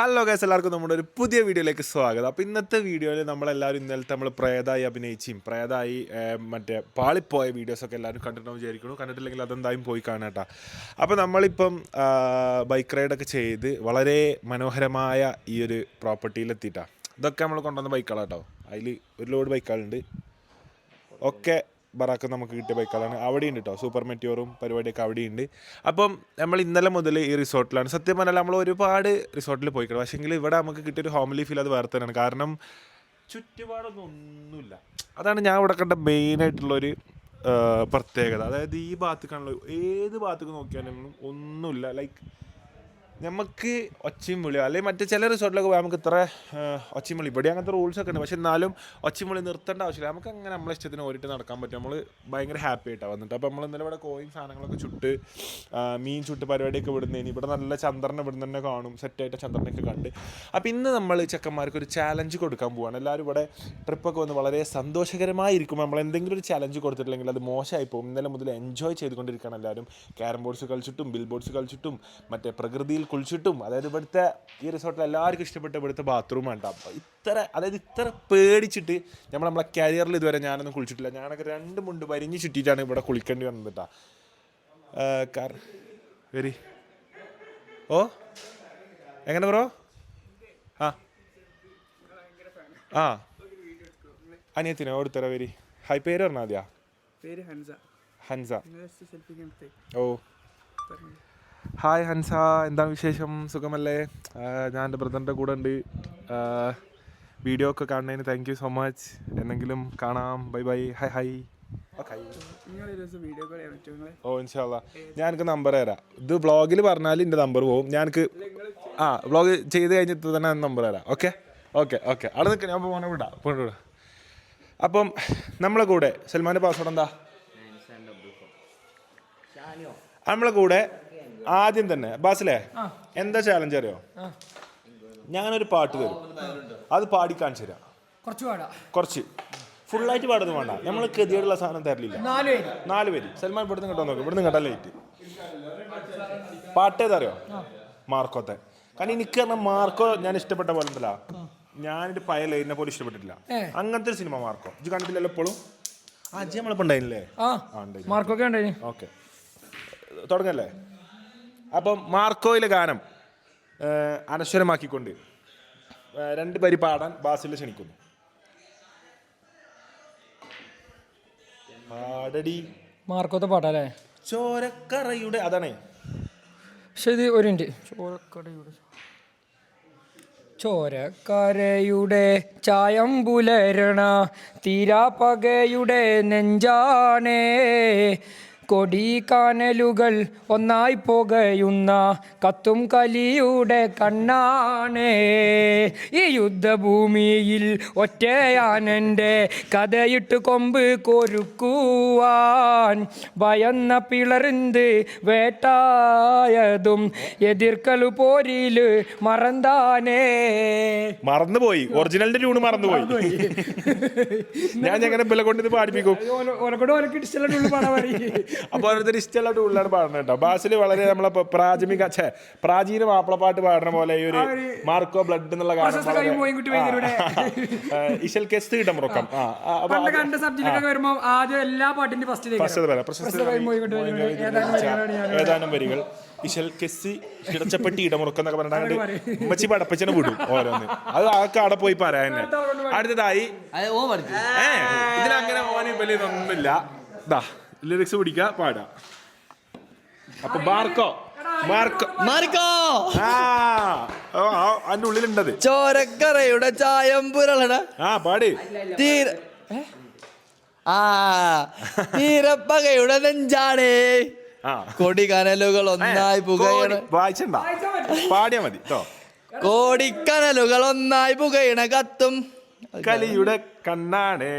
Hello guys എല്ലാവർക്കും നമ്മുടെ ഒരു പുതിയ വീഡിയോയിലേക്ക് സ്വാഗതം. അപ്പോൾ ഇന്നത്തെ വീഡിയോയിൽ നമ്മളെല്ലാവരും ഇന്നലത്തെ നമ്മൾ പ്രേതായി അഭിനയിച്ചും പ്രേതായി മറ്റേ പാളിപ്പോയ വീഡിയോസൊക്കെ എല്ലാവരും കണ്ടിട്ടുണ്ടോ വിചാരിക്കുന്നു. കണ്ടിട്ടില്ലെങ്കിൽ അതെന്തായാലും പോയി കാണാട്ടാ അപ്പോൾ നമ്മളിപ്പം ബൈക്ക് റൈഡൊക്കെ ചെയ്ത് വളരെ മനോഹരമായ ഈ ഒരു പ്രോപ്പർട്ടിയിലെത്തിയിട്ടാണ് ഇതൊക്കെ നമ്മൾ കൊണ്ടുവന്ന ബൈക്കുകളാട്ടോ അതിൽ ഒരു ലോഡ് ബൈക്കുകളുണ്ട് ഒക്കെ ബറാക്ക് നമുക്ക് കിട്ടിയ ബൈക്കുകളാണ് അവിടെയുണ്ട് കേട്ടോ സൂപ്പർ മെറ്റിയോറും പരിപാടിയൊക്കെ അവിടെയുണ്ട്. അപ്പം നമ്മൾ ഇന്നലെ മുതൽ ഈ റിസോർട്ടിലാണ്. സത്യം പറഞ്ഞാൽ നമ്മൾ ഒരുപാട് റിസോർട്ടിൽ പോയിക്കണം. പക്ഷേങ്കിൽ ഇവിടെ നമുക്ക് കിട്ടിയൊരു ഹോംലി ഫീൽ അത് വേറെ തന്നെയാണ്. കാരണം ചുറ്റുപാടൊന്നും ഒന്നുമില്ല. അതാണ് ഞാൻ ഇവിടെ കണ്ട മെയിനായിട്ടുള്ളൊരു പ്രത്യേകത. അതായത് ഈ ഭാഗത്തേക്കാണല്ലോ ഏത് ഭാഗത്തേക്ക് നോക്കിയാലും ഒന്നുമില്ല. ലൈക്ക് നമുക്ക് ഒച്ചയും വിളിയോ അല്ലെങ്കിൽ മറ്റേ ചില റിസോർട്ടിലൊക്കെ പോയാൽ നമുക്ക് ഇത്ര ഒച്ചയും വിളി ഇവിടെ അങ്ങനത്തെ റൂൾസ് ഒക്കെ ഉണ്ട്. പക്ഷെ എന്നാലും ഒച്ചയും വിളി നിർത്തേണ്ട ആവശ്യമില്ല. നമുക്ക് അങ്ങനെ നമ്മളെ ഇഷ്ടത്തിന് ഓടിയിട്ട് നടക്കാൻ പറ്റും. നമ്മൾ ഭയങ്കര ഹാപ്പി ആയിട്ടാണ് വന്നിട്ട്. അപ്പോൾ നമ്മൾ ഇന്നലെ ഇവിടെ കോയിൻ സാധനങ്ങളൊക്കെ ചുട്ട് മീൻ ചുട്ട് പരിപാടിയൊക്കെ വിടുന്നതിന് ഇവിടെ നല്ല ചന്ദ്രനെ ഇവിടെ തന്നെ കാണും. സെറ്റായിട്ട് ചന്ദ്രനൊക്കെ കണ്ട്. അപ്പോൾ ഇന്ന് നമ്മൾ ചെക്കന്മാർക്ക് ഒരു ചാലഞ്ച് കൊടുക്കാൻ പോവാണ്. എല്ലാവരും ഇവിടെ ട്രിപ്പൊക്കെ വന്ന് വളരെ സന്തോഷകരമായിരിക്കും. നമ്മൾ എന്തെങ്കിലും ഒരു ചാലഞ്ച് കൊടുത്തിട്ടില്ലെങ്കിൽ അത് മോശമായി പോകും. ഇന്നലെ മുതൽ എൻജോയ് ചെയ്തുകൊണ്ടിരിക്കുകയാണ് എല്ലാവരും. ക്യാരം ബോർഡ്സ് കളിച്ചിട്ടും ബിൽ ബോർഡ്സ് കളിച്ചിട്ടും മറ്റേ പ്രകൃതിയിൽ കുളിച്ചിട്ടും അതായത് ഇവിടുത്തെ ഈ റിസോർട്ടിൽ എല്ലാവർക്കും ഇഷ്ടപ്പെട്ട ഇവിടുത്തെ ബാത്റൂമാണ് അപ്പോൾ ഇത്ര അതായത് ഇത്ര പേടിച്ചിട്ട് നമ്മൾ നമ്മളെ കരിയറിൽ ഇതുവരെ ഞാനൊന്നും കുളിച്ചിട്ടില്ല. ഞാനൊക്കെ രണ്ട് മുണ്ട് വരിഞ്ഞ് ചുറ്റിയിട്ടാണ് ഇവിടെ കുളിക്കേണ്ടി വന്നത് കേട്ടോ കാർ വെരി. ഓ? എങ്ങനെ ബ്രോ? ആ. ആ. അനിയത്തിനോ? ഓടുത്തര വരി. ഹൈ പേര് പറഞ്ഞാൽ മതിയാ? പേര് ഹൻസ. ഹൻസ. ഓ. ഹായ് ഹൻസ എന്താണ് വിശേഷം? സുഖമല്ലേ? ഞാൻ എന്റെ ബ്രദറിന്റെ കൂടെ ഉണ്ട്. വീഡിയോ ഒക്കെ കാണുന്നതിന് താങ്ക് യു സോ മച്ച് എന്നെങ്കിലും കാണാം. ബൈ ബൈ ഹൈ ഹൈ ഓ ഇൻഷാല്ല ഞാൻ എനിക്ക് നമ്പർ തരാം. ഇത് വ്ളോഗിൽ പറഞ്ഞാൽ എന്റെ നമ്പർ പോകും ഞാൻ എനിക്ക് ആ വ്ളോഗ് ചെയ്ത് കഴിഞ്ഞിട്ട് തന്നെ നമ്പർ തരാം. ഓക്കെ ഓക്കെ ഓക്കെ അവിടെ നിൽക്കാം ഞാൻ പോകണ വിടാം പോണ വിടാം അപ്പം നമ്മളെ കൂടെ സൽമാന്റെ പാസ്വേഡ് എന്താ? നമ്മളെ കൂടെ ആദ്യം തന്നെ. ബാസിലേ എന്താ ചാലഞ്ച് അറിയോ? ഞാനൊരു പാട്ട് തരും. അത് പാടി കാണിച്ചു തരാം. കുറച്ച് ഫുൾ കുറച്ച്. ഫുള്ളായിട്ട് പാടൊന്നും വേണ്ട. നമ്മൾ ഗതിയോടുള്ള സാധനം തരലില്ല. നാല് പേര്. സൽമാൻ ഇവിടുന്ന് കേട്ടോ നോക്കും ഇവിടുന്ന് കേട്ടാ ലേറ്റ് പാട്ടേതറിയോ? മാർക്കോത്തെ. കാരണം എനിക്ക് പറഞ്ഞാൽ മാർക്കോ ഞാൻ ഇഷ്ടപ്പെട്ട പോലെ ഉണ്ടല്ലോ. ഞാനൊരു പയ ലൈനെ പോലെ ഇഷ്ടപ്പെട്ടിട്ടില്ല. അങ്ങനത്തെ ഒരു സിനിമ മാർക്കോ. ഇത് കണ്ടിട്ടില്ലല്ലോ എപ്പോഴും? ആ അജി നമ്മളിപ്പോ ഉണ്ടായില്ലേ ആ. ഉണ്ടായി ഉണ്ടായിന്. ഓക്കെ. തുടങ്ങല്ലേ? അപ്പം മാർക്കോയിലെ ഗാനം അനശ്വരമാക്കിക്കൊണ്ട് രണ്ട് പരി പാടാൻ ബാസിൽ ക്ഷണിക്കുന്നു. പാടടി. മാർക്കത്തെ പാട്ടല്ലേ? ചോരക്കറയുടെ അതാണ്. പക്ഷെ ഇത് ഒരു മിനിറ്റ്. ചോരക്കടയുടെ ചോരക്കരയുടെ ചായം പുലരണ തീരാപ്പകയുടെ നെഞ്ചാണേ. കൊടിക്കാനലുകൾ ഒന്നായി പുകയുന്ന കത്തും കലിയുടെ കണ്ണാണേ ഈ യുദ്ധഭൂമിയിൽ ഒറ്റയാനന്റെ കഥയിട്ട് കൊമ്പ് കൊരുക്കുവാൻ ഭയന്ന പിളർന്ന് വേട്ടായതും എതിർക്കലു പോരിൽ മറന്താനേ മറന്നുപോയി ഒറിജിനലിന്റെ ട്യൂണ് മറന്നുപോയി ഞാൻ ഞങ്ങളുടെ പിള്ളകൊണ്ട് ഇത് പാടിപ്പിക്കും ഓലക്കൂടെ പറയും അപ്പൊ ഓരോരുത്തർ ഇഷ്ടമുള്ള ടൂളിലാണ് പാടുന്നത് കേട്ടോ. ബാസിൽ വളരെ നമ്മളെ പ്രാഥമിക ഛേ, പ്രാചീന മാപ്പിളപ്പാട്ട് പാടുന്ന പോലെ ഈ ഒരു മാർക്കോ ബ്ലഡ് എന്നുള്ള. ആ, ഇശൽ കെസ്റ്റ് കിട്ടും മുറക്കം. കണ്ട സബ്ജക്റ്റൊക്കെ ആദ്യം എല്ലാ പാട്ടിന്റെ ഫസ്റ്റ് പ്രശസ്ത ഏതാനും വരികൾ. ഇശൽ കെസ്സി കിടച്ചപ്പെട്ടി ഇടമുറക്കം എന്നൊക്കെ പറഞ്ഞാണ്ട് ഉമ്മച്ചി പടപ്പച്ചനെ വിടും ഓരോന്ന്. അത് ആൾക്ക് അവിടെ പോയി പറയാൻ അടുത്തതായി ഏ ഇതിലങ്ങനെ ഓനെ വലിയ ഒന്നുമില്ല ദാ ലിറിക്സ് പിടിക്കുക പാടാ. അപ്പൊ മാർക്കോ അതിന്റെ ഉള്ളിലുണ്ടത്. ചോരക്കറയുടെ ചായം പുരളട ആ പാടി. തീര? ആ തീരപ്പകയുടെ നെഞ്ചാണേ കൊടികനലുകൾ ഒന്നായി പുകയണ വായിച്ചണ്ട പാടിയാ മതി കോടിക്കനലുകൾ ഒന്നായി പുകയണ കത്തും. കലിയുടെ കണ്ണാണേ.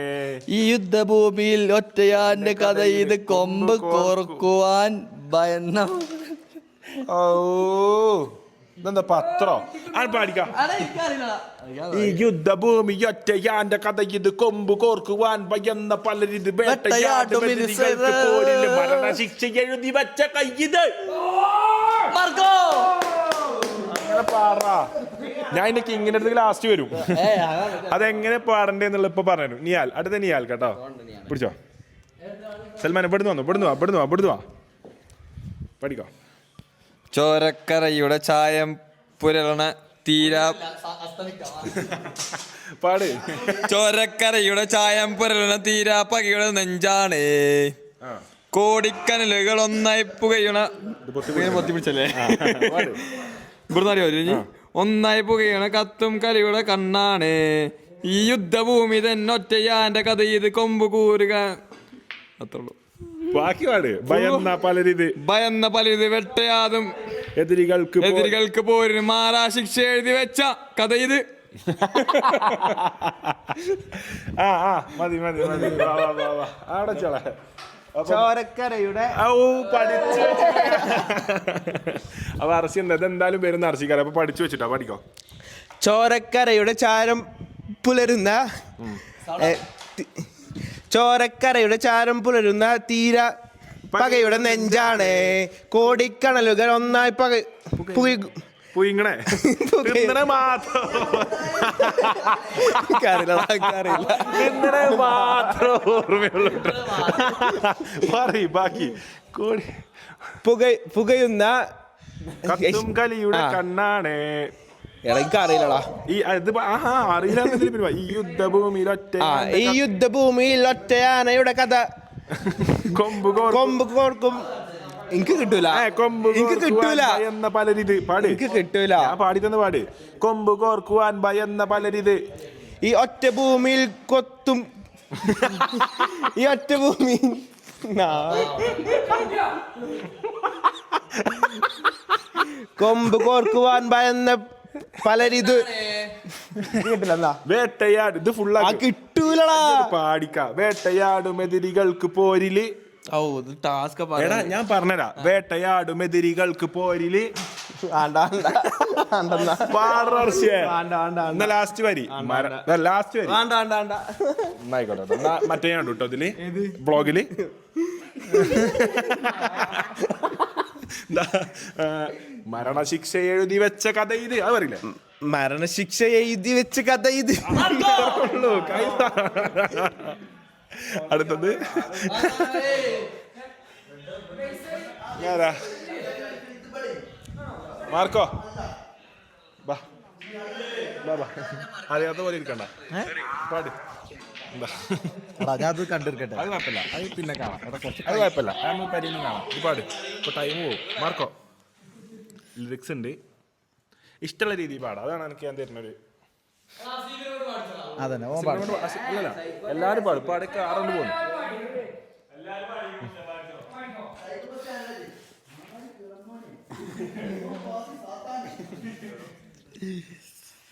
ഈ യുദ്ധഭൂമിയിൽ ഒറ്റയാന്റെ കഥ ഇത് കൊമ്പ് കോർക്കുവാൻ ഭയന്ന ഓ ഇതെന്താ പത്രോ? പാടിക്കാം? ഈ യുദ്ധഭൂമി ഒറ്റയാന്റെ കഥ ഇത് കൊമ്പ് കോർക്കുവാൻ ഭയന്ന പലരിത്. മരണശിക്ഷ എഴുതി വെച്ച കയ്യത് അങ്ങനെ പാടാ. ഞാൻ എന്റെ കിങ്ങിന്റെ അടുത്ത് ലാസ്റ്റ് വരും. അതെങ്ങനെ പാടണ്ടേന്നുള്ള ഇപ്പൊ പറഞ്ഞു നിയാൽ അടുത്ത നിയാൽ കേട്ടോ. പിടിച്ചോ? സൽമാൻ ഇവിടുന്ന് വന്നു ഇവിടുന്ന് വാ ഇവിടുന്ന് വാ ഇവിടുന്ന് വാ. പഠിക്കോ? ചോരക്കരയുടെ ചായം പുരളണ തീരാ. പാട്. ചോരക്കരയുടെ ചായം പുരളണ തീരാ പകയുടെ നെഞ്ചാണ്. ആ. കോടിക്കനലുകൾ ഒന്നായി പുകയുണ. ഇത് പൊത്തി ഇങ്ങനെ പൊത്തി പിടിച്ചല്ലേ പാട്. ഇവിടുന്ന് അറിയോ ഇനി ഒന്നായി പുകയണ കത്തും കലിയുടെ കണ്ണാണ്. ഈ യുദ്ധഭൂമി തന്നെ ഒറ്റയാന്റെ കഥ ഇത് കൊമ്പ് കൂരുക. അത്രയുള്ളൂ. ബാക്കി പാട് ഭയന്ന പലരിത്. ഭയന്ന വെട്ടയാതും. എതിരികൾക്ക് എതിരികൾക്ക് പോരിന് മാറാ ശിക്ഷ എഴുതി വെച്ച കഥ ഇത്. ആ ആ മതി മതി മതി. വാ വാ വാ ചോരക്കരയുടെ ഔ പഠിച്ചു. അപ്പൊ അറസി എന്താ? ഇതെന്തായാലും വരുന്ന അറസിക്കാര. അപ്പൊ പഠിച്ചു വെച്ചിട്ടാ? പഠിക്കോ? ചോരക്കരയുടെ ചാരം പുലരുന്ന ചോരക്കരയുടെ ചാരം പുലരുന്ന തീര പകയുടെ നെഞ്ചാണ്. കോടിക്കണലുകൾ ഒന്നായി പക പുകി- പുയിങ്ങണേ. തിന്നണേ മാത്രം. തിന്നണേ മാത്രം ഓർമ്മയുള്ളൂ പറയ് ബാക്കി. കോടി പുക പുകയുന്ന കത്തും കലിയുടെ കണ്ണാണേ. എനിക്കറിയില്ലടാ. ഈ അറിയില്ല യുദ്ധഭൂമിയിൽ ഒറ്റ ഈ യുദ്ധഭൂമിയിൽ ഒറ്റയാനയുടെ കഥ. കൊമ്പ് കൊമ്പ് കോർക്കും. എനിക്ക് കിട്ടൂല. എനിക്ക് കിട്ടൂല. എന്ന പലരിത്. പാട്. എനിക്ക് കിട്ടൂല. ഞാൻ പാടി തന്ന പാട്. കൊമ്പ് കോർക്കുവാൻ ഭയന്ന പലരിത്. ഈ ഒറ്റ ഭൂമിയിൽ കൊത്തും. ഈ ഒറ്റ ഭൂമി കൊമ്പ് കോർക്കുവാൻ ഭയന്ന പലരിത്. വേട്ടയാട്. ഇത് ആ ഫുള്ളാ കിട്ടൂലടാ പാടിക്ക. വേട്ടയാടും എതിരികൾക്ക് പോരിൽ. ടാസ്ക് എടാ ഞാൻ പറഞ്ഞരാ. വേട്ടയാടും എതിരികൾക്ക് പോരിൽ ലാസ്റ്റ് വരി? ലാസ്റ്റ് വരി? മറ്റേ ഞാൻ കേട്ടോ ഇതിൽ. ബ്ലോഗിൽ. മരണശിക്ഷ എഴുതി വെച്ച കഥ ഇത്. അത് പറയില്ലേ? മരണശിക്ഷ എഴുതി വെച്ച കഥ ഇത്. ഉള്ളൂ. അടുത്തത്. ഞാനാ. മാർക്കോ. ബാ. ബാ ബാ. അറിയാത്ത പോലെ ഇരിക്കണ്ട. പാട്. എന്താ അത് കണ്ടിരിക്കട്ടെ. അത് കുഴപ്പമില്ല. അത് പിന്നെ കാണാം. അത് കുഴപ്പമില്ല. അത് നമ്മൾ പരിയൊന്നും കാണാം. ഇത് പാട്. ഇപ്പോൾ ടൈം പോകും മാർക്കോ. ലിറിക്സ് ഉണ്ട്. ഇഷ്ടമുള്ള രീതി പാടാം. അതാണ് എനിക്ക് ഞാൻ തരുന്നൊരു അതന്നെ ഓൻ പാടും. അല്ലല്ല എല്ലാവരും പാടും. ഇപ്പോൾ അടയ്ക്ക് ആറുകൊണ്ട് പോകുന്നു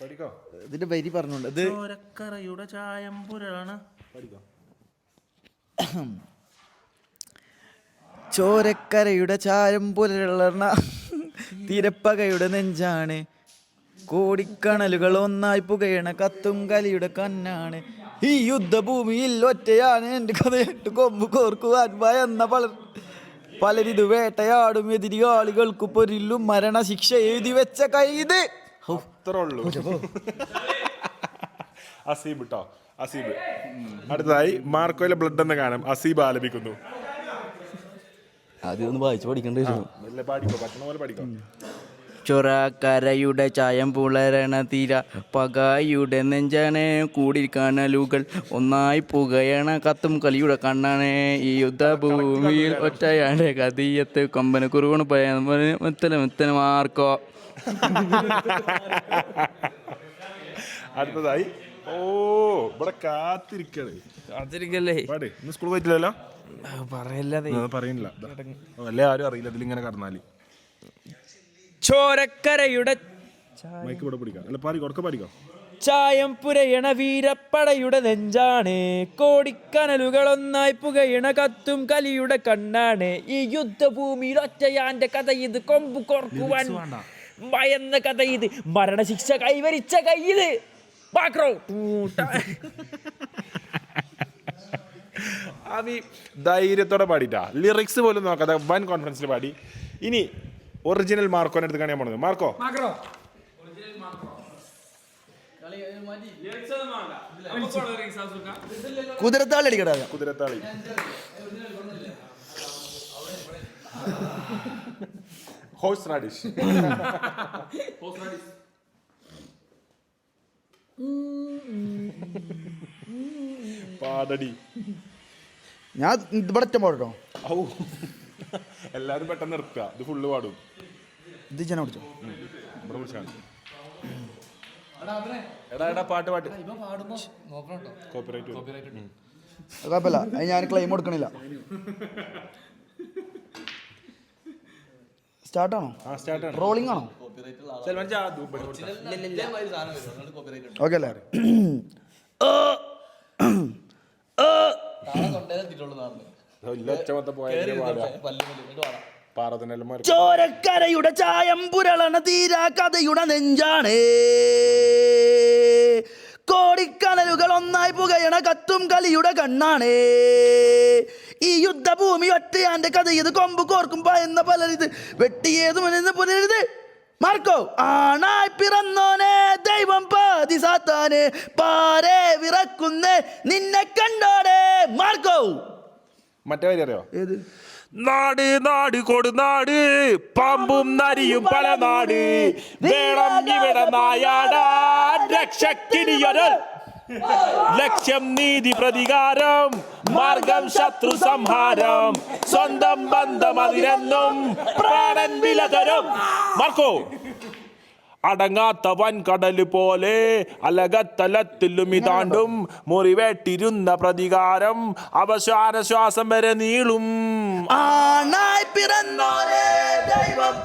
പഠിക്കോ? ഇതിന്റെ വരി പറഞ്ഞോണ്ട്. ഇത് ചോരക്കറയുടെ ചായം പുരളാണ്. പഠിക്കോ? ചോരക്കരയുടെ ചാരം പുലരണ തിരപ്പകയുടെ നെഞ്ചാണ്. കോടിക്കണലുകൾ ഒന്നായി പുകയണ കത്തും കലിയുടെ കണ്ണാണ്. ഈ യുദ്ധഭൂമിയിൽ ഒറ്റയാണ് എന്റെ കഥയിട്ട് കൊമ്പ് കോർക്കുവാൻ ഭയന്ന പല പലരിത് വേട്ടയാടും. എതിരിയാളികൾക്ക് പൊരില്ലും മരണശിക്ഷ എഴുതി വെച്ച കൈത് ഹൗ, അത്രേ ഉള്ളൂ. അസീബ് കേട്ടോ അസീബ്. അടുത്തതായി മാർക്കോയിലെ ബ്ലഡ് എന്ന കാണാം അസീബ് ആലപിക്കുന്നു. ആദ്യം ഒന്ന് വായിച്ചു പഠിക്കേണ്ടി വരും. മെല്ലെ പാടിക്കോ? പറ്റണ പോലെ പഠിക്കോ ചൊറക്കരയുടെ ചായം പുളരണ തീര പകയുടെ കൂടി കനലുകൾ ഒന്നായി പുകയണ കത്തും കലിയുടെ കണ്ണാണ് ഈ യുദ്ധഭൂമിയിൽ ഒറ്റയാണ് കതിയത്ത് കൊമ്പന് കുറുവണ് മുത്തല മുത്തന മാർക്കോ. അടുത്തതായി. ഓ ഇവിടെ കാത്തിരിക്കണ്. കാത്തിരിക്കല്ലേ? സ്കൂൾ പോയിട്ടില്ലല്ലോ? പറയില്ല പറയുന്നില്ല. അല്ലേ ആരും അറിയില്ല. ഇതിലിങ്ങനെ കടന്നാൽ. ചോരക്കരയുടെ മൈക്ക് ഇവിടെ പിടിക്കാം. അല്ല പാടി കൊടുക്ക പാടിക്കോ? ചായം പുരയണ വീരപ്പടയുടെ നെഞ്ചാണ്. കോടിക്കനലുകളൊന്നായി പുകയണ കത്തും കലിയുടെ കണ്ണാണ്. ഈ യുദ്ധഭൂമിയിൽ ഒറ്റയാന്റെ കഥ ഇത് കൊമ്പ് കോർക്കുവാൻ ഭയന്ന കഥ ഇത്. മരണശിക്ഷ കൈവരിച്ച കൈ ഇത് ധൈര്യത്തോടെ പാടിട്ടാ. ലിറിക്സ് പോലും നോക്കാതെ വൻ കോൺഫിഡൻസിൽ പാടി. ഇനി ഒറിജിനൽ മാർക്കോനെ എടുത്ത് കാണിയാൻ പോണത്. മാർക്കോ കുതിരത്താളി അടിക്കടാ. കുതിരത്താളി. ഹോഴ്സ് റാഡിഷ് പാടടി. ഞാൻ ഇവിടെ ഒറ്റ പോട്ടോ ഔ. എല്ലാരും പെട്ടെന്ന് നിർത്തുക. ഇത് ഫുള്ള് പാടും. ഇത് ഞാൻ പിടിച്ചോ ഇവിടെ എടാ എടാ പാട്ട് പാട്ട്. കോപ്പിറൈറ്റ് അത് കുഴപ്പമില്ല. അത് ഞാൻ ക്ലെയിം കൊടുക്കണില്ല. സ്റ്റാർട്ടാണോ ആ സ്റ്റാർട്ട് ആണ്. റോളിംഗ് ആണോ. ഓക്കെ അല്ലേ ചോരക്കരയുടെ ചായം പുരളണ തീരാ കഥയുടെ നെഞ്ചാണ്. കോടിക്കനലുകൾ ഒന്നായി പുകയണ കത്തും കലിയുടെ കണ്ണാണ്. ഈ യുദ്ധഭൂമി ഒറ്റയാന്റെ കഥ ഇത് കൊമ്പ് കോർക്കും പയന്ന പലരിത് വെട്ടിയേതു പുലരുത് മാർക്കോ ആണായി പിറന്നോനെ ദൈവം പാതി സാത്താനെ പാരെ വിറക്കുന്നേ നിന്നെ കണ്ടോടെ. മാർക്കോ. മറ്റേ വരി അറിയോ? ഏത്? നാട് നാട് കൊടുനാട് പാമ്പും നരിയും പല നാട്. വേണം ഇവിടെ നായാടാൻ ലക്ഷ്യം നീതി പ്രതികാരം മാർഗം ശത്രു സംഹാരം. സ്വന്തം ബന്ധം അതിരെന്നും പ്രാണൻ വില തരും. മാർക്കോ അടങ്ങാത്ത വൻകടൽ പോലെ അലകത്തലത്തിലും ഇതാണ്ടും മുറിവേട്ടിരുന്ന പ്രതികാരം അവസാന ശ്വാസം വരെ നീളും. ആണായി പിറന്നോരെ ദൈവം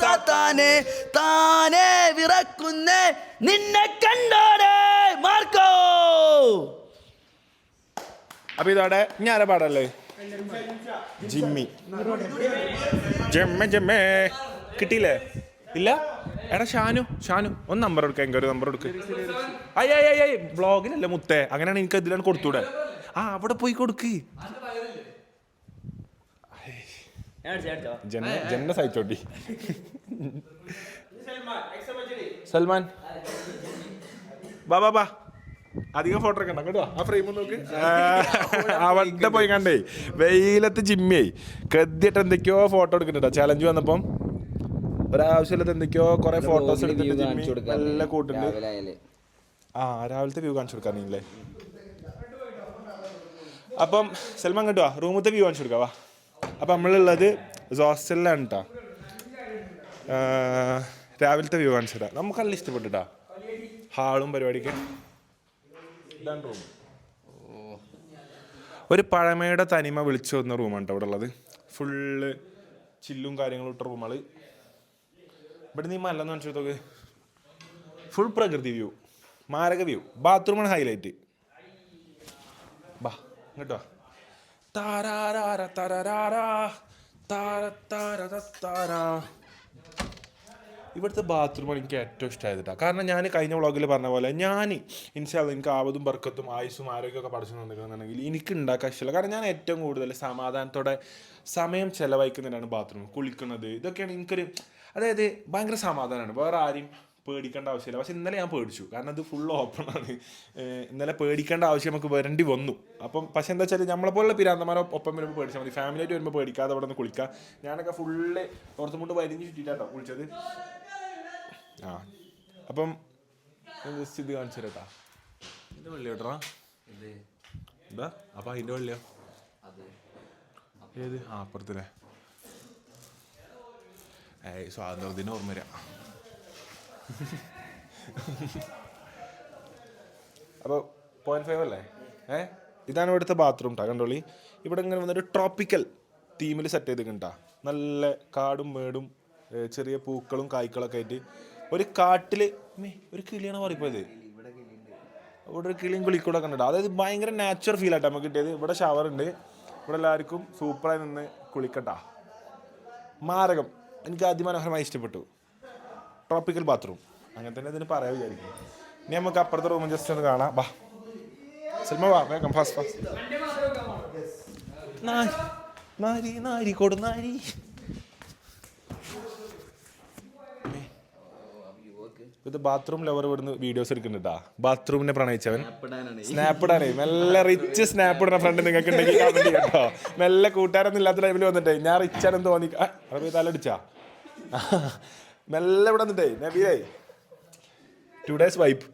സാത്താനെ താനെ വിറക്കുന്നേ നിന്നെ കണ്ടോടെ മാർക്കോ. അപ്പൊ ഇതോടെ ഞാനെ പാടല്ലേ? ജിമ്മി. ജമ്മ ജമ്മേ. കിട്ടിയില്ലേ? ഇല്ല? എടാ ഷാനു ഷാനു ഒന്ന് നമ്പർ എടുക്ക എങ്ക ഒരു നമ്പർ എടുക്ക്. അയ്യ അയ്യ അയ്യ മുത്തേ? അങ്ങനെയാണ് എനിക്ക് ഇതിലാണ് കൊടുത്തൂടെ. ആ അവിടെ പോയി കൊടുക്ക്. ജന്ന സഹിച്ചോട്ടി. സൽമാൻ. ബാബാ ബാ അധികം ഫോട്ടോ ഒക്കെ കേട്ടോ ആ ഫ്രെയിം നോക്ക്. അവിടെ പോയി കണ്ടേ. വെയിലത്ത് ജിമ്മിയായി കൃത്യമായിട്ട് എന്തൊക്കെയോ ഫോട്ടോ എടുക്കുന്നുണ്ടോ. ചലഞ്ച് വന്നപ്പം ഒരാവശ്യമില്ലാത്ത എന്തൊക്കെയോ കുറെ ഫോട്ടോസ് എടുത്തിട്ട് ജിമ്മി നല്ല കൂട്ടുണ്ട്. ആ രാവിലത്തെ വ്യൂ കാണിച്ചു കൊടുക്കാറില്ലേ അപ്പം സൽമാൻ കണ്ടോ? റൂമത്തെ വ്യൂ കാണിച്ചു കൊടുക്കാം വാ. അപ്പം നമ്മളുള്ളത് ഹോസ്റ്റലിലാണ് കേട്ടോ രാവിലത്തെ വ്യൂ കാണിച്ചു തരാം. നമുക്ക് നല്ല ഇഷ്ടപ്പെട്ടുട്ടാ ഹാളും പരിപാടിക്ക് ഇതാണ് റൂം ഒരു പഴമയുടെ തനിമ വിളിച്ചു വന്ന റൂമാണ് കേട്ടോ ഇവിടെ ഉള്ളത്. ഫുള്ള് ചില്ലും കാര്യങ്ങളും ഇട്ട റൂമുകൾ ഇവിടെ നീ മല്ലെന്ന് കാണിച്ചു നോക്ക് ഫുൾ പ്രകൃതി വ്യൂ മാരക വ്യൂ ബാത്റൂമാണ് ഹൈലൈറ്റ് ബാ ഇങ്ങോട്ടോ താരാരാര തരരാരാ. താര താര താരാ. ഇവിടുത്തെ ബാത്റൂമാണ് എനിക്ക് ഏറ്റവും ഇഷ്ടമായത് കേട്ടോ കാരണം ഞാൻ കഴിഞ്ഞ വ്ളോഗിൽ പറഞ്ഞ പോലെ ഞാൻ ഇൻഷാല്ല എനിക്ക് ആവതും ബർക്കത്തും ആയുസും ആരോഗ്യമൊക്കെ പഠിച്ചു തന്നിരിക്കുന്നുണ്ടെങ്കിൽ എനിക്ക് ഉണ്ടാക്കാൻ ഇഷ്ടമില്ല. കാരണം ഞാൻ ഏറ്റവും കൂടുതൽ സമാധാനത്തോടെ സമയം ചെലവഴിക്കുന്നതിനാണ് ബാത്റൂം കുളിക്കുന്നത്. ഇതൊക്കെയാണ് എനിക്കൊരു അതായത് ഭയങ്കര സമാധാനമാണ് വേറെ ആരും പേടിക്കേണ്ട ആവശ്യമില്ല. പക്ഷെ ഇന്നലെ ഞാൻ പേടിച്ചു. കാരണം അത് ഫുൾ ഓപ്പൺ ആണ്. ഇന്നലെ പേടിക്കേണ്ട ആവശ്യം നമുക്ക് വരേണ്ടി വന്നു. അപ്പം പക്ഷെ എന്താ വെച്ചാൽ നമ്മളെ പോലുള്ള പിരാന്തമാരെ ഒപ്പം വരുമ്പോൾ പേടിച്ചാൽ മതി. ഫാമിലി ആയിട്ട് വരുമ്പോൾ പേടിക്കാതെ അവിടെ നിന്ന് കുളിക്കാം. ഞാനൊക്കെ ഫുള്ള് പുറത്തും കൊണ്ട് വരിഞ്ഞ് ചുറ്റിട്ടാട്ടോ കുളിച്ചത്. ആ. അപ്പം ജസ്റ്റ് ഇത് കാണിച്ചു തരട്ടാ ഇത് കേട്ടോ എന്താ? അപ്പൊ അതിന്റെ വെള്ളിയോ? ഏത്? ആ അപ്പുറത്തില്ലേ സ്വാതന്ത്ര്യത്തിന് ഓർമ്മ വരാം അപ്പോൾ പോയിന്റ് ഫൈവ് അല്ലേ? ഏ? ഇതാണ് ഇവിടുത്തെ ബാത്റൂം ട്ടാ കണ്ടോളി? ഇവിടെ ഇങ്ങനെ വന്നൊരു ട്രോപ്പിക്കൽ തീമിൽ സെറ്റ് ചെയ്തിട്ടുണ്ടാ നല്ല കാടും മേടും ചെറിയ പൂക്കളും കായ്ക്കളൊക്കെ ആയിട്ട്. ഒരു കാട്ടിൽ ഒരു കിളിയാണ് പറയിപ്പോയത് ഇവിടെ ഒരു കിളിയും കുളിക്കൂടെ കണ്ടിട്ട് അതായത് ഭയങ്കര നാച്ചുറൽ ഫീൽ ആയിട്ട് നമുക്ക് കിട്ടിയത്. ഇവിടെ ഷവർ ഉണ്ട്. ഇവിടെ എല്ലാവർക്കും സൂപ്പറായി നിന്ന് കുളിക്കട്ടാ. മാരകം. എനിക്ക് അതിമനോഹരമായി ഇഷ്ടപ്പെട്ടു. ട്രോപ്പിക്കൽ ബാത്റൂം അങ്ങനെ തന്നെ ഇതിന് പറയാൻ വിചാരിക്കും ഇനി നമുക്ക് അപ്പുറത്തെ റൂം ജസ്റ്റ് ഒന്ന് കാണാം. ബാ. സിനിമ വാ വേഗം ഫാസ്റ്റ് ഫാസ്റ്റ് നാരി നാരി കൊടു നാരി. ഇത് ബാത്റൂം ലവർ ഇവിടുന്ന് വീഡിയോസ് എടുക്കുന്നുണ്ടാ ബാത്റൂമിനെ പ്രണയിച്ചവൻ. സ്നാപ്പ് ഇടാനേ മെല്ലെ റിച്ച് സ്നാപ്പ് ഫ്രണ്ട് നിങ്ങൾക്ക് ഉണ്ടെങ്കിൽ കമന്റ് കേട്ടോ മെല്ലെ കൂട്ടുകാരൊന്നും ഇല്ലാത്ത ടൈമിൽ വന്നിട്ടേ. ഞാൻ റിച്ച് ആണെന്ന് തോന്നി. പോയി തലടിച്ചാ മെല്ലെ ഇവിടെ വന്നിട്ടേ. നബിയേ. ടു ഡേയ്സ് വൈപ്പ്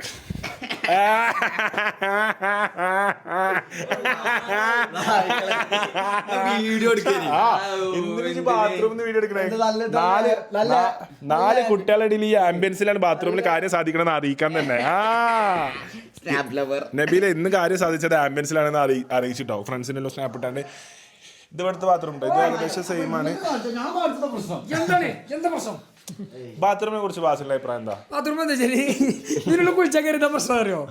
വീഡിയോ ബാത്റൂമിൽ വീഡിയോ എടുക്കണേ? നാല് നാല് കുട്ടികളുടെ ഇടയിൽ ഈ ആംബിയൻസിലാണ് ബാത്റൂമിൽ കാര്യം സാധിക്കണമെന്ന് അറിയിക്കാൻ തന്നെ. ആ. നബീല ഇന്ന് കാര്യം സാധിച്ചത് ആംബിയൻസിലാണെന്ന് അറിയി അറിയിച്ചിട്ടോ. ഫ്രണ്ട്സിനെല്ലാം സ്നാപ്പ് ഇട്ടാണ്ട് ഇത് ഇവിടുത്തെ ബാത്റൂം ഉണ്ട്? ഇത് ഏകദേശം സെയിം ആണ്. എന്താണ്? എന്താ പ്രശ്നം? ബാത്റൂമിനെ കുറിച്ച് ബാസിന്റെ അഭിപ്രായം എന്താ? ബാത്റൂം എന്താ ശരി? ഇതിനുള്ള കുഴിച്ചാൽ കയറുന്ന പ്രശ്നം അറിയോ?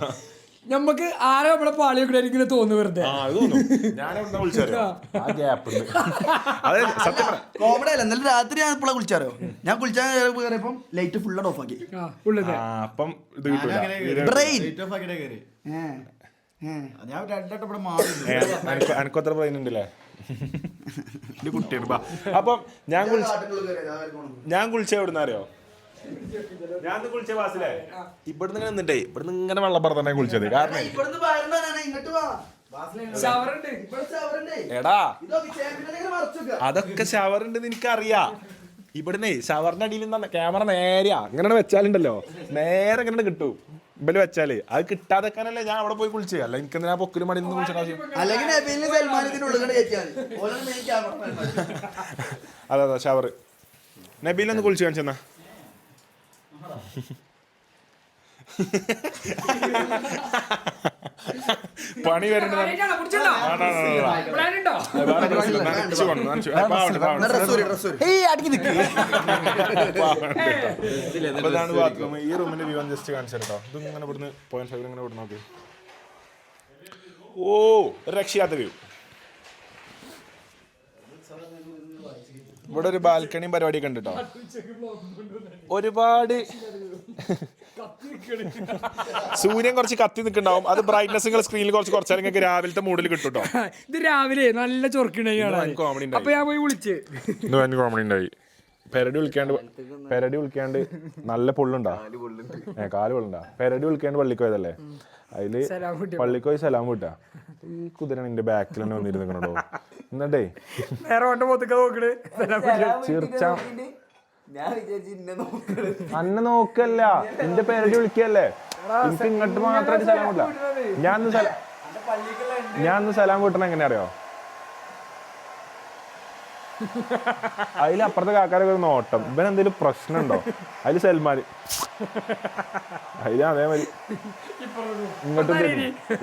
നമുക്ക് ആരോ നമ്മളെ പാളി കൂടെ തോന്നു തോന്നുന്നു വെറുതെ. ആ അത് ഞാൻ എവിടെ വിളിച്ചറിയോ ആ ഗ്യാപ്പ് ഉണ്ട്. അതെ സത്യം പറ. കോമഡി അല്ല ഇന്നലെ രാത്രി ഞാൻ ഇപ്പോഴാ കുളിച്ചാരോ ഞാൻ കുളിച്ചാൽ കയറിയപ്പം ലൈറ്റ് ഫുൾ ഓഫ് ആക്കി. അപ്പം ഇത് കിട്ടൂല. ബ്രെയിൻ ഞാൻ രണ്ടോട്ട് ഇവിടെ മാറി. എനക്ക് അത്ര ബ്രെയിൻ ഉണ്ടല്ലേ? ഇത് കുട്ടിയാണ് ബാ. അപ്പം ഞാൻ കുളിച്ച ഞാൻ കുളിച്ച എവിടുന്ന അറിയോ ഞാൻ കുളിച്ച ബാസിലേ ഇവിടുന്ന് ഇങ്ങനെ നിന്നിട്ടേ ഇവിടുന്ന് ഇങ്ങനെ വെള്ളം പറഞ്ഞാ കുളിച്ചത്. കാരണം. എടാ. അതൊക്കെ ഷവർ ഉണ്ടെന്ന് എനിക്കറിയാം. ഇവിടുന്ന് ഷവറിന്റെ അടിയിൽ നിന്ന് ക്യാമറ നേരെയാ. ഇങ്ങനെ വെച്ചാലുണ്ടല്ലോ. നേരെ ഇങ്ങനെ കിട്ടും. ഇവൽ വെച്ചാൽ അത് കിട്ടാതെക്കാനല്ലേ ഞാൻ അവിടെ പോയി കുളിച്ചേ അല്ല എനിക്ക് എന്തിനാ പൊക്കിൽ മടി നിന്ന് ആവശ്യം? അതെ അതെ ഷവർ നബീലൊന്ന് കുളിച്ച് കാണിച്ചെന്നാ. പണി വരണ്ട പ്ലാനുണ്ടോ വേറെ പ്രശ്നമില്ല. നനച്ച് ആ, പാവണ്ട്, പാവണ്ട്. എന്നാ dress ഊരി, dress ഊരി. ഏയ്, അടക്കി നിക്ക്. പാവണ്ട് കേട്ടോ. ബാത്റൂം ഈ റൂമിന്റെ വ്യൂ ജസ്റ്റ് കാണിച്ചു കേട്ടോ ഇത് ഇങ്ങനെ ഇവിടുന്ന് പോയിന്റ് ഫൈവ് ഇങ്ങനെ ഇവിടെ നോക്കി. ഓ രക്ഷയാത്ത വ്യൂ ഇവിടെ ഒരു ബാൽക്കണിയും പരിപാടിയൊക്കെ ഉണ്ട് കേട്ടോ ഒരുപാട് സൂര്യൻ കുറച്ച് കത്തി നിൽക്കുന്നുണ്ടാവും. അത് ബ്രൈറ്റ്നസ് നിങ്ങൾ സ്ക്രീനിൽ കുറച്ച് കുറച്ചാൽ നിങ്ങൾക്ക് രാവിലത്തെ മൂഡിൽ കിട്ടും കേട്ടോ ഇത് രാവിലെ നല്ല ചൊറക്കിണ്ടായി അപ്പൊ ഞാൻ പോയി വിളിച്ച്. കോമഡി ഉണ്ടായി. പെരടി വിളിക്കാണ്ട് പെരടി വിളിക്കാണ്ട് നല്ല പൊള്ളുണ്ടാ? ഏ കാൽ പൊള്ളുണ്ടാ? പെരടി വിളിക്കാണ്ട് പള്ളിക്ക് പോയതല്ലേ? അതിൽ പള്ളിക്കോയി സലാം വിട്ടാ ഈ കുതിര നിന്റെ ബാക്കിൽ തന്നെ വന്നിരുന്നോ എന്നിട്ടേ. ചിർച്ച. അന്നെ നോക്കല്ല. എന്റെ പേരടി വിളിക്കല്ലേ. എനിക്ക് ഇങ്ങോട്ട് മാത്രമായിട്ട് സലാം വിട്ടില്ല ഞാൻ ഞാൻ സലാം വിട്ടണ എങ്ങനെ അറിയോ? അതിൽ അപ്പുറത്തെ കാക്കാരൊക്കെ ഒരു നോട്ടം. ഇവൻ എന്തെങ്കിലും പ്രശ്നമുണ്ടോ? അതിൽ സൽമാൻ അതിൽ അതേമാതിരി. ഇങ്ങോട്ടും.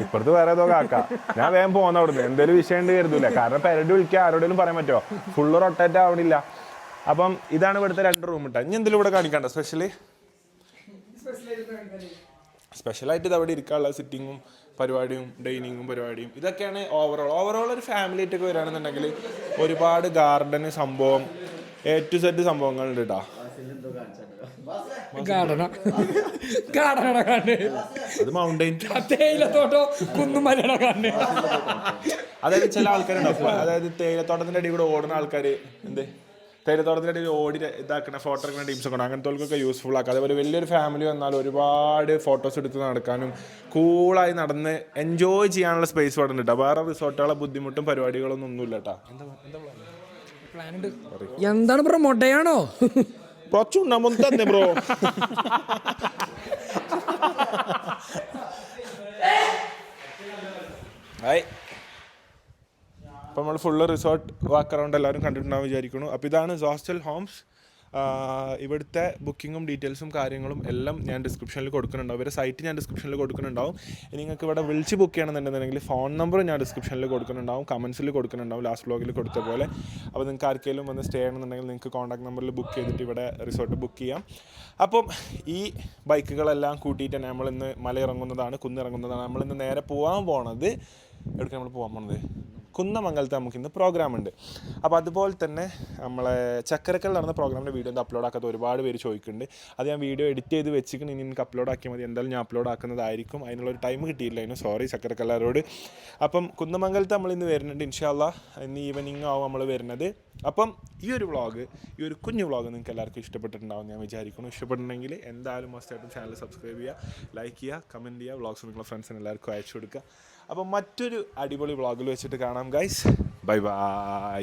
ഇപ്പുറത്ത് വേറെ ഏതോ കാക്ക. ഞാൻ വേഗം പോകുന്ന അവിടുന്ന്. എന്തേലും വിഷയം ഉണ്ട് കരുതൂല. കാരണം പെരടി വിളിക്കുക ആരോടെങ്കിലും പറയാൻ പറ്റോ ഫുള്ള് റൊട്ടേറ്റ് ആവണില്ല. അപ്പം ഇതാണ് ഇവിടുത്തെ രണ്ട് റൂം ഇട്ട ഇനി എന്തെങ്കിലും ഇവിടെ കാണിക്കണ്ട? സ്പെഷ്യലി സ്പെഷ്യലായിട്ട് ഇത് അവിടെ ഇരിക്കാനുള്ള സിറ്റിങ്ങും പരിപാടിയും ഡൈനിങ്ങും പരിപാടിയും ഇതൊക്കെയാണ് ഓവറോൾ ഓവറോൾ ഒരു ഫാമിലി ആയിട്ടൊക്കെ വരികയാണെന്നുണ്ടെങ്കിൽ ഒരുപാട് ഗാർഡന് സംഭവം എ ടു സെറ്റ് സംഭവങ്ങളുണ്ട് കേട്ടോ അത് മൗണ്ടൈൻ തേയിലത്തോട്ടോ കുന്നുമലയുടെ കണ്ട് അതായത് ചില ആൾക്കാരുണ്ടാവും. അതായത് തേയിലത്തോട്ടത്തിന്റെ അടി കൂടെ ഓടുന്ന ആൾക്കാർ എന്ത്? തേയിലത്തോട്ടത്തിന്റെ അടിയിൽ ഓടി ഇതാക്കുന്ന ഫോട്ടോ എടുക്കുന്ന ടീംസ് ഒക്കെ ഉണ്ട്. അങ്ങനത്തെ യൂസ്ഫുൾ ആക്കുക അതേപോലെ വലിയൊരു ഫാമിലി വന്നാൽ ഒരുപാട് ഫോട്ടോസ് എടുത്ത് നടക്കാനും കൂളായി നടന്ന് എൻജോയ് ചെയ്യാനുള്ള സ്പേസ് ഇവിടെ ഉണ്ട് കേട്ടോ വേറെ റിസോർട്ടുകളെ ബുദ്ധിമുട്ടും പരിപാടികളൊന്നും ഒന്നുമില്ല കേട്ടോ എന്താണ് ബ്രോ മൊട്ടയാണോ? തന്നെ ബ്രോ. ഹായ് അപ്പോൾ നമ്മൾ ഫുള്ള് റിസോർട്ട് വാക്ക് അറൗണ്ട് എല്ലാവരും കണ്ടിട്ടുണ്ടാകും വിചാരിക്കുന്നു. അപ്പോൾ ഇതാണ് ഹോസ്റ്റൽ ഹോംസ് ഇവിടുത്തെ ബുക്കിങ്ങും ഡീറ്റെയിൽസും കാര്യങ്ങളും എല്ലാം ഞാൻ ഡിസ്ക്രിപ്ഷനിൽ കൊടുക്കുന്നുണ്ടാവും. ഇവരുടെ സൈറ്റ് ഞാൻ ഡിസ്ക്രിപ്ഷനിൽ കൊടുക്കുന്നുണ്ടാവും. ഇനി നിങ്ങൾക്ക് ഇവിടെ വിളിച്ച് ബുക്ക് ചെയ്യണമെന്നുണ്ടെന്നുണ്ടെങ്കിൽ ഫോൺ നമ്പർ ഞാൻ ഡിസ്ക്രിപ്ഷനിൽ കൊടുക്കുന്നുണ്ടാവും. കമൻസിൽ കൊടുക്കുന്നുണ്ടാവും. ലാസ്റ്റ് ബ്ലോഗിൽ കൊടുത്ത പോലെ. അപ്പോൾ നിങ്ങൾക്ക് ആർക്കെങ്കിലും വന്ന് സ്റ്റേ ചെയ്യണമെന്നുണ്ടെങ്കിൽ നിങ്ങൾക്ക് കോൺടാക്ട് നമ്പറിൽ ബുക്ക് ചെയ്തിട്ട് ഇവിടെ റിസോർട്ട് ബുക്ക് ചെയ്യാം. അപ്പം ഈ ബൈക്കുകളെല്ലാം കൂട്ടിയിട്ട് തന്നെ നമ്മൾ ഇന്ന് മല ഇറങ്ങുന്നതാണ് കുന്നിറങ്ങുന്നതാണ്. നമ്മൾ ഇന്ന് നേരെ പോകാൻ പോണത് എവിടേക്ക് നമ്മൾ പോകാൻ പോണത്? കുന്നമംഗലത്ത് നമുക്ക് ഇന്ന് പ്രോഗ്രാം ഉണ്ട്. അപ്പോൾ അതുപോലെ തന്നെ നമ്മളെ ചക്കരക്കൽ നടന്ന പ്രോഗ്രാമിന്റെ വീഡിയോ ഒന്ന് അപ്ലോഡ് ആക്കാത്ത ഒരുപാട് പേര് ചോദിക്കുന്നുണ്ട്. അത് ഞാൻ വീഡിയോ എഡിറ്റ് ചെയ്ത് വെച്ചിട്ട് ഇനി നിങ്ങൾക്ക് അപ്ലോഡ് ആക്കിയാൽ മതി. എന്തായാലും ഞാൻ അപ്ലോഡ് ആക്കുന്നതായിരിക്കും. അതിനുള്ളൊരു ടൈം കിട്ടിയില്ല അതിന്. സോറി ചക്കരക്കല്ലാരോട്. അപ്പം കുന്നമംഗലത്ത് നമ്മൾ ഇന്ന് വരുന്നുണ്ട്. ഇൻഷാല്ല ഇന്ന് ഈവനിങ് ആവും നമ്മൾ വരുന്നത്. അപ്പം ഈ ഒരു വ്ളോഗ് ഈ ഒരു കുഞ്ഞു വ്ളോഗ് നിങ്ങൾക്ക് എല്ലാവർക്കും ഇഷ്ടപ്പെട്ടിട്ടുണ്ടാവും ഞാൻ വിചാരിക്കുന്നു. ഇഷ്ടപ്പെട്ടിട്ടുണ്ടെങ്കിൽ എന്തായാലും മസ്റ്റായിട്ടും ചാനൽ സബ്സ്ക്രൈബ് ചെയ്യുക ലൈക്ക് ചെയ്യുക കമന്റ് ചെയ്യുക വ്ളോഗ്സ് നിങ്ങളുടെ ഫ്രണ്ട്സിന് എല്ലാവർക്കും അയച്ചു കൊടുക്കുക. അപ്പം മറ്റൊരു അടിപൊളി വ്ളോഗിൽ വെച്ചിട്ട് കാണാം ഗൈസ് ബൈ ബൈ